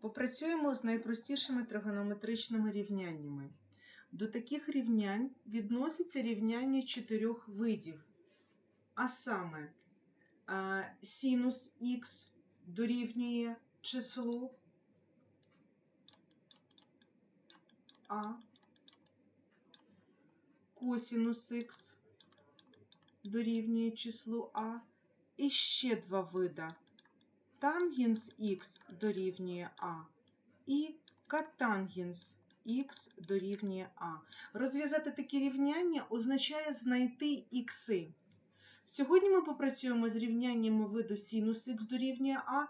Попрацюємо з найпростішими тригонометричними рівняннями. До таких рівнянь відноситься рівняння чотирьох видів. А саме синус х дорівнює числу А, косінус х дорівнює числу А. І ще два вида. Тангенс х дорівнює А і катангенс х дорівнює А. Розв'язати такі рівняння означає знайти ікси. Сьогодні ми попрацюємо з рівняннями виду синус х дорівнює А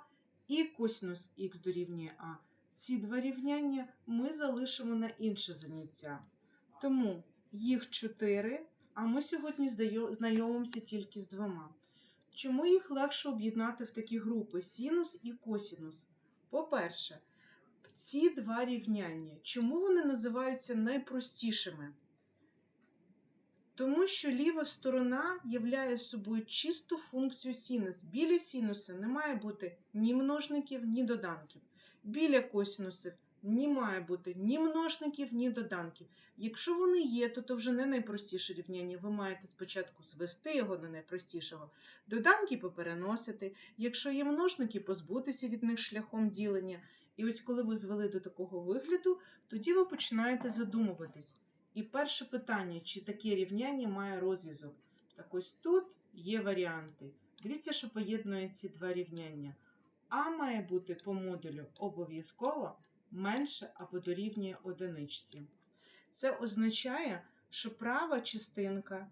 і косинус х дорівнює А. Ці два рівняння ми залишимо на інше заняття. Тому їх чотири, а ми сьогодні знайомимося тільки з двома. Чому їх легше об'єднати в такі групи синус і косінус? По-перше, ці два рівняння. Чому вони називаються найпростішими? Тому що ліва сторона являє собою чисту функцію синус. Біля синуса не має бути ні множників, ні доданків. Біля косінусів не має бути ні множників, ні доданків. Якщо вони є, то це вже не найпростіше рівняння. Ви маєте спочатку звести його до найпростішого, доданки попереносити. Якщо є множники, позбутися від них шляхом ділення. І ось коли ви звели до такого вигляду, тоді ви починаєте задумуватись. І перше питання, чи таке рівняння має розв'язок. Так ось тут є варіанти. Дивіться, що поєднує ці два рівняння. А має бути по модулю обов'язково менше або дорівнює одиничці. Це означає, що права частинка,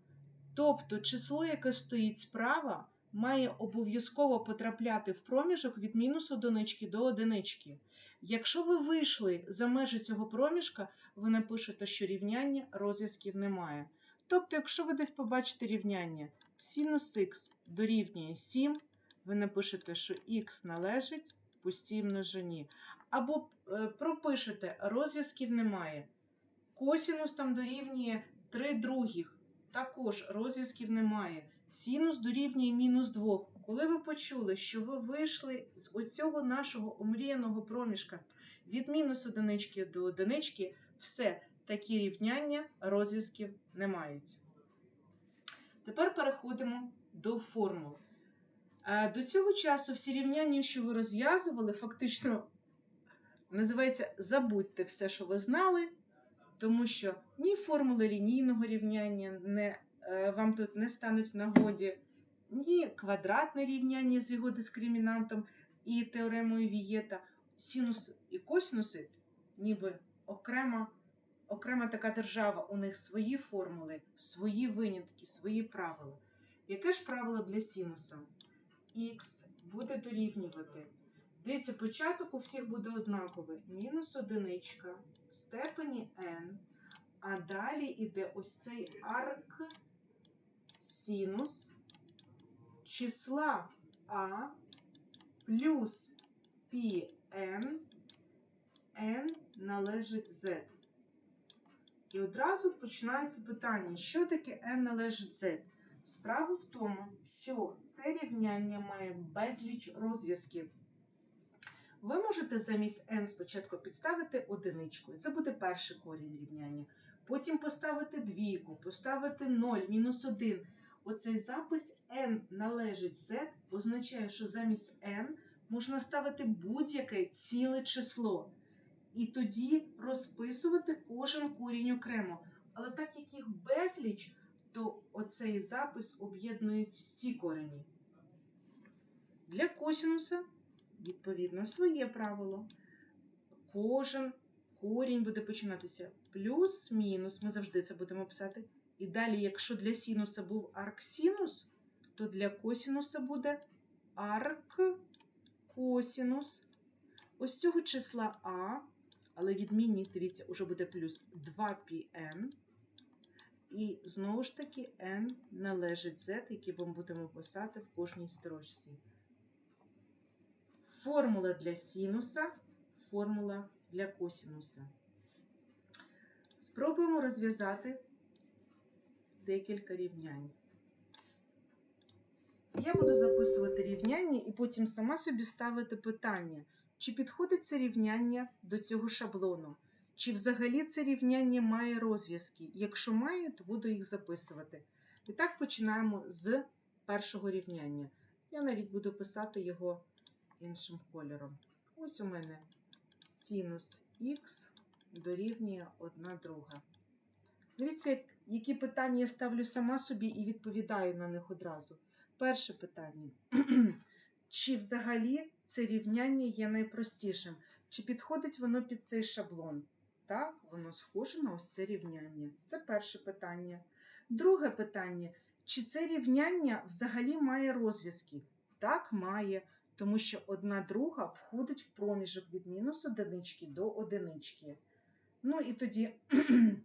тобто число, яке стоїть справа, має обов'язково потрапляти в проміжок від мінус одинички до одинички. Якщо ви вийшли за межі цього проміжка, ви напишете, що рівняння розв'язків немає. Тобто, якщо ви десь побачите рівняння синус х дорівнює 7, ви напишете, що х належить пустій множині. Або е, пропишете, розв'язків немає. Косінус там дорівнює 3 других, також розв'язків немає. Синус дорівнює мінус 2. Коли ви почули, що ви вийшли з оцього нашого омріяного проміжка від мінус одинички до одинички, все, такі рівняння розв'язків не мають. Тепер переходимо до формул. Е, До цього часу всі рівняння, що ви розв'язували, фактично називається Забудьте все, що ви знали, тому що ні формули лінійного рівняння не, е, вам тут не стануть в нагоді, ні квадратне рівняння з його дискримінантом і теоремою Вієта, синус і косинуси, ніби окрема, окрема така держава, у них свої формули, свої винятки, свої правила. Яке ж правило для синуса? Х буде дорівнювати. Дивіться, початок у всіх буде однаковий. Мінус одиничка в степені n, а далі йде ось цей арк синус числа а плюс πn, n належить z. І одразу починається питання, що таке n належить z? Справа в тому, що це рівняння має безліч розв'язків. Ви можете замість n спочатку підставити одиничку. Це буде перший корінь рівняння. Потім поставити двійку, поставити 0, мінус 1. Оцей запис n належить z означає, що замість n можна ставити будь-яке ціле число. І тоді розписувати кожен корінь окремо. Але так як їх безліч, то оцей запис об'єднує всі корені. Для косінуса, відповідно, своє правило. Кожен корінь буде починатися плюс-мінус. Ми завжди це будемо писати. І далі, якщо для синуса був арксинус, то для косінуса буде арк-косінус. Ось цього числа А, але відмінність, дивіться, уже буде плюс 2πn. І знову ж таки n належить z, який ми будемо писати в кожній строчці. Формула для синуса, формула для косинуса. Спробуємо розв'язати декілька рівнянь. Я буду записувати рівняння і потім сама собі ставити питання, чи підходить це рівняння до цього шаблону? Чи взагалі це рівняння має розв'язки? Якщо має, то буду їх записувати. І так починаємо з першого рівняння. Я навіть буду писати його іншим кольором. Ось у мене синус х дорівнює 1 друга. Дивіться, які питання я ставлю сама собі і відповідаю на них одразу. Перше питання. Чи взагалі це рівняння є найпростішим? Чи підходить воно під цей шаблон? Так, воно схоже на ось це рівняння. Це перше питання. Друге питання: чи це рівняння взагалі має розв'язки? Так, має, тому що одна друга входить в проміжок від мінус одинички до одинички. Ну і тоді,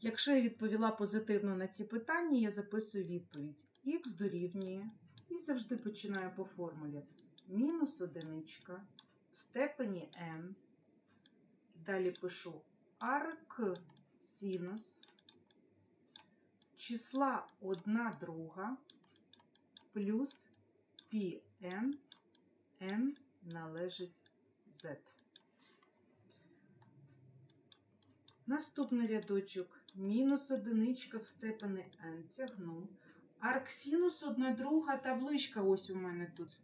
якщо я відповіла позитивно на ці питання, я записую відповідь. Х дорівнює і завжди починаю по формулі. Мінус одиничка в степені n. Далі пишу арк синус числа 1 друга плюс πn n належить z. Наступний рядочок мінус одиничка в степені n тягну. Арксінус одна друга табличка ось у мене тут.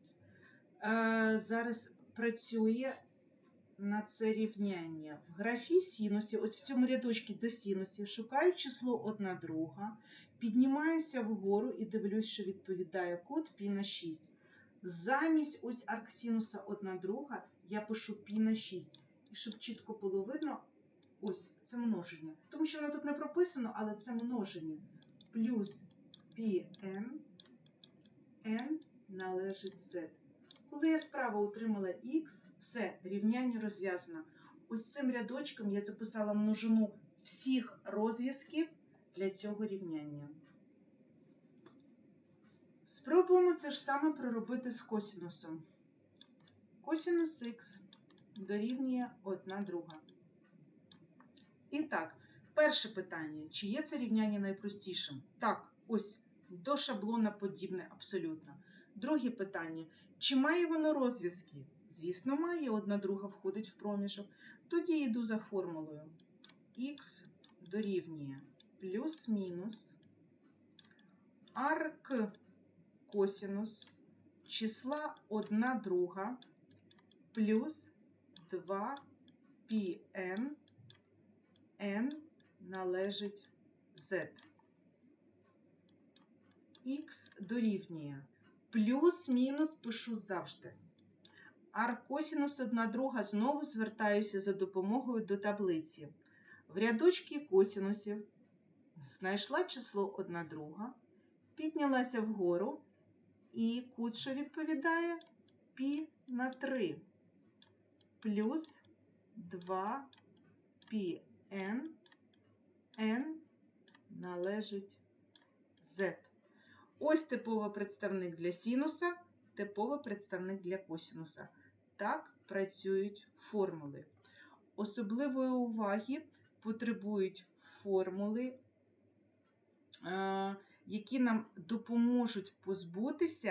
Е, зараз працює на це рівняння. В графі синусів, ось в цьому рядочку до синусів, шукаю число 1 друга, піднімаюся вгору і дивлюсь, що відповідає код π на 6. Замість ось арксінуса 1 друга я пишу π на 6. І щоб чітко було видно, ось це множення. Тому що воно тут не прописано, але це множення. Плюс πn n належить z. Коли я справа отримала x, все, рівняння розв'язано. Ось цим рядочком я записала множину всіх розв'язків для цього рівняння. Спробуємо це ж саме проробити з косінусом. Косінус х дорівнює 1 друга. І так, перше питання: чи є це рівняння найпростішим? Так, ось до шаблона подібне абсолютно. Друге питання: чи має воно розв'язки? Звісно, має, одна друга входить в проміжок. Тоді йду за формулою. Х дорівнює плюс-мінус арк косінус числа 1 друга плюс 2 πn n належить z. Х дорівнює плюс-мінус пишу завжди. Аркосінус 1 друга знову звертаюся за допомогою до таблиці. В рядочки косінусів знайшла число 1 друга, піднялася вгору, і кут, що відповідає π на 3 плюс 2 πn n належить z. Ось типовий представник для синуса, типовий представник для косинуса. Так працюють формули. Особливої уваги потребують формули, е, які нам допоможуть позбутися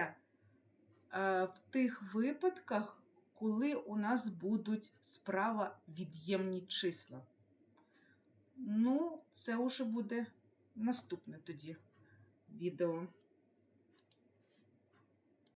е, в тих випадках, коли у нас будуть справа від'ємні числа. Ну, це вже буде наступне тоді відео.